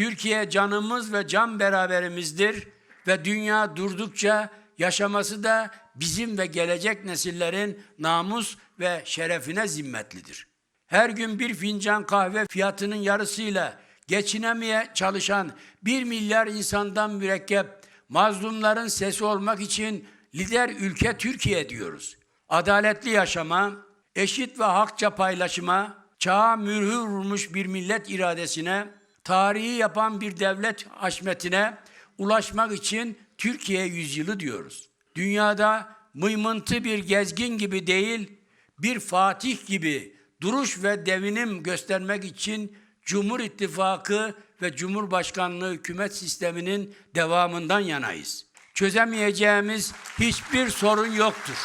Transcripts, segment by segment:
Türkiye canımız ve can beraberimizdir ve dünya durdukça yaşaması da bizim ve gelecek nesillerin namus ve şerefine zimmetlidir. Her gün bir fincan kahve fiyatının yarısıyla geçinemeye çalışan bir milyar insandan mürekkep mazlumların sesi olmak için lider ülke Türkiye diyoruz. Adaletli yaşama, eşit ve hakça paylaşıma, çağa mühür vurmuş bir millet iradesine, tarihi yapan bir devlet haşmetine ulaşmak için Türkiye yüzyılı diyoruz. Dünyada mıymıntı bir gezgin gibi değil, bir fatih gibi duruş ve devinim göstermek için Cumhur İttifakı ve Cumhurbaşkanlığı hükümet sisteminin devamından yanayız. Çözemeyeceğimiz hiçbir sorun yoktur.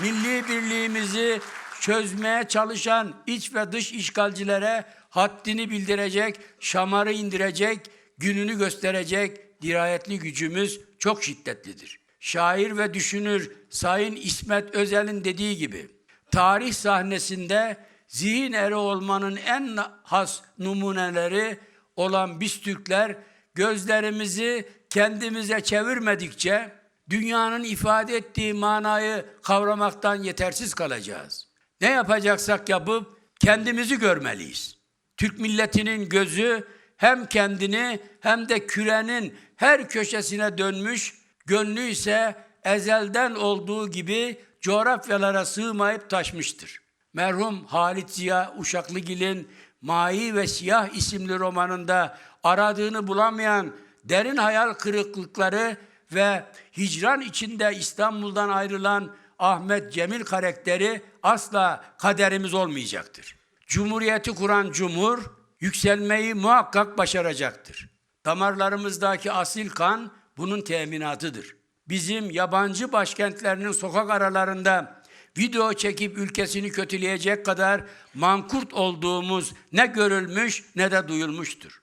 Milli birliğimizi çözmeye çalışan iç ve dış işgalcilere haddini bildirecek, şamarı indirecek, gününü gösterecek dirayetli gücümüz çok şiddetlidir. Şair ve düşünür Sayın İsmet Özel'in dediği gibi, tarih sahnesinde zihin eri olmanın en has numuneleri olan biz Türkler gözlerimizi kendimize çevirmedikçe dünyanın ifade ettiği manayı kavramaktan yetersiz kalacağız. Ne yapacaksak yapıp kendimizi görmeliyiz. Türk milletinin gözü hem kendini hem de kürenin her köşesine dönmüş, gönlü ise ezelden olduğu gibi coğrafyalara sığmayıp taşmıştır. Merhum Halit Ziya Uşaklıgil'in Mahi ve Siyah isimli romanında aradığını bulamayan derin hayal kırıklıkları ve hicran içinde İstanbul'dan ayrılan Ahmet Cemil karakteri asla kaderimiz olmayacaktır. Cumhuriyeti kuran cumhur yükselmeyi muhakkak başaracaktır. Damarlarımızdaki asil kan bunun teminatıdır. Bizim yabancı başkentlerinin sokak aralarında video çekip ülkesini kötüleyecek kadar mankurt olduğumuz ne görülmüş ne de duyulmuştur.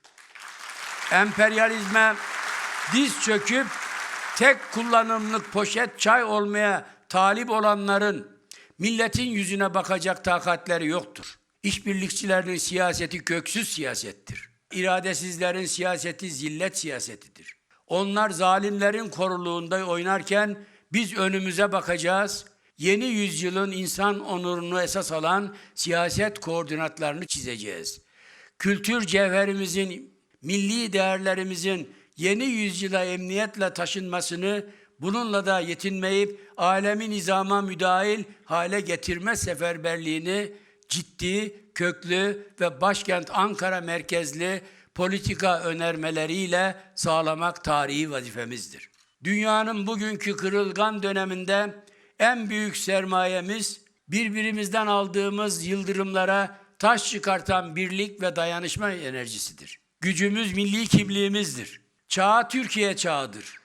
Emperyalizme diz çöküp tek kullanımlık poşet çay olmaya talip olanların milletin yüzüne bakacak takatleri yoktur. İşbirlikçilerin siyaseti köksüz siyasettir. İradesizlerin siyaseti zillet siyasetidir. Onlar zalimlerin koruluğunda oynarken biz önümüze bakacağız. Yeni yüzyılın insan onurunu esas alan siyaset koordinatlarını çizeceğiz. Kültür cevherimizin, milli değerlerimizin yeni yüzyıla emniyetle taşınmasını, bununla da yetinmeyip alemi nizama müdahil hale getirme seferberliğini ciddi, köklü ve başkent Ankara merkezli politika önermeleriyle sağlamak tarihi vazifemizdir. Dünyanın bugünkü kırılgan döneminde en büyük sermayemiz birbirimizden aldığımız yıldırımlara taş çıkartan birlik ve dayanışma enerjisidir. Gücümüz milli kimliğimizdir. Çağ Türkiye çağıdır.